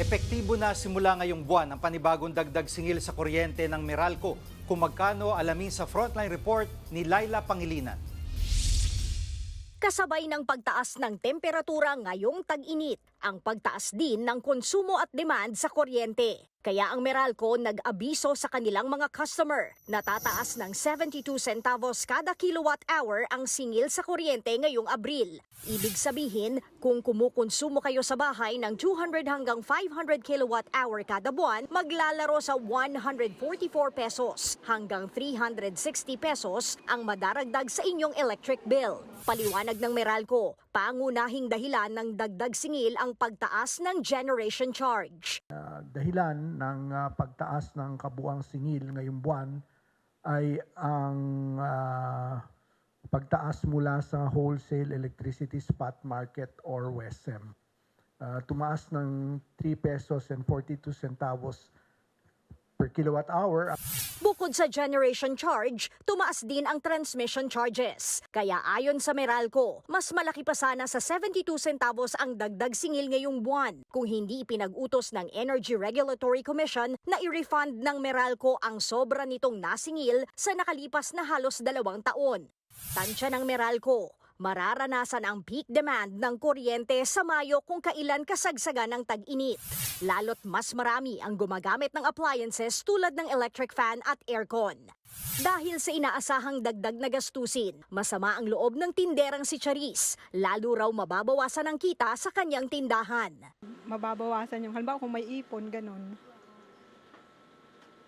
Epektibo na simula ngayong buwan ang panibagong dagdag singil sa kuryente ng Meralco. Kung magkano alamin sa frontline report ni Laila Pangilinan. Kasabay ng pagtaas ng temperatura ngayong tag-init, ang pagtaas din ng konsumo at demand sa kuryente. Kaya ang Meralco nag-abiso sa kanilang mga customer na tataas ng 72 centavos kada kilowatt hour ang singil sa kuryente ngayong Abril. Ibig sabihin, kung kumukonsumo kayo sa bahay ng 200 hanggang 500 kilowatt hour kada buwan, maglalaro sa 144 pesos hanggang 360 pesos ang madaragdag sa inyong electric bill. Paliwanag ng Meralco, pangunahing dahilan ng dagdag singil ang pagtaas ng generation charge. Ah, dahilan ng ah, pagtaas ng kabuang singil ngayong buwan ay ang ah, pagtaas mula sa wholesale electricity spot market or WESM. Ah, tumaas ng 3 pesos and 42 centavos per kilowatt hour. Bukod sa generation charge, tumaas din ang transmission charges. Kaya ayon sa Meralco, mas malaki pa sana sa 72 centavos ang dagdag singil ngayong buwan kung hindi pinag-utos ng Energy Regulatory Commission na i-refund ng Meralco ang sobra nitong nasingil sa nakalipas na halos dalawang taon. Tansya ng Meralco, mararanasan ang peak demand ng kuryente sa Mayo kung kailan kasagsagan ng tag-init. Lalo't mas marami ang gumagamit ng appliances tulad ng electric fan at aircon. Dahil sa inaasahang dagdag na gastusin, masama ang loob ng tinderang si Charis, lalo raw mababawasan ang kita sa kanyang tindahan. mababawasan yung halimbawa kung may ipon, ganun.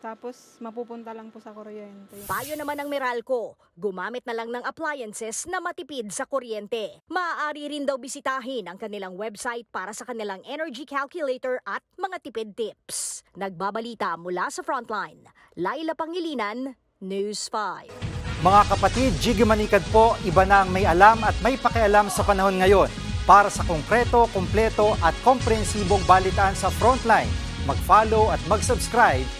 Tapos mapupunta lang po sa kuryente. Payo naman ng Meralco, gumamit na lang ng appliances na matipid sa kuryente. Maaari rin daw bisitahin ang kanilang website para sa kanilang energy calculator at mga tipid tips. Nagbabalita mula sa Frontline, Laila Pangilinan, News 5. Mga kapatid, Jiggy Manikad po, iba na ang may alam at may pakialam sa panahon ngayon. Para sa konkreto, kumpleto at komprehensibong balitaan sa Frontline, mag-follow at mag-subscribe